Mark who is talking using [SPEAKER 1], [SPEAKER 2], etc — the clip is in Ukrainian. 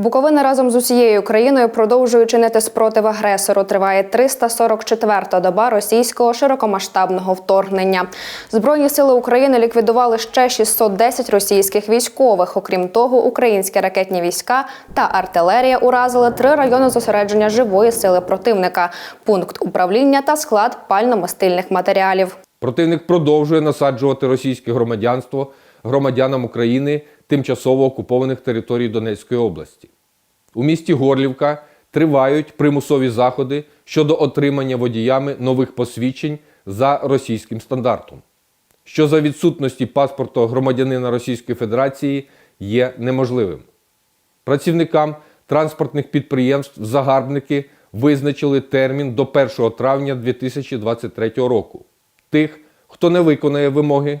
[SPEAKER 1] Буковина разом з усією країною продовжує чинити спротив агресору. Триває 344-та доба російського широкомасштабного вторгнення. Збройні сили України ліквідували ще 610 російських військових. Окрім того, українські ракетні війська та артилерія уразили три райони зосередження живої сили противника, пункт управління та склад пально-мастильних матеріалів.
[SPEAKER 2] Противник продовжує насаджувати російське громадянство громадянам України тимчасово окупованих територій Донецької області. У місті Горлівка тривають примусові заходи щодо отримання водіями нових посвідчень за російським стандартом, що за відсутності паспорту громадянина Російської Федерації є неможливим. Працівникам транспортних підприємств загарбники визначили термін до 1 травня 2023 року. Тих, хто не виконає вимоги,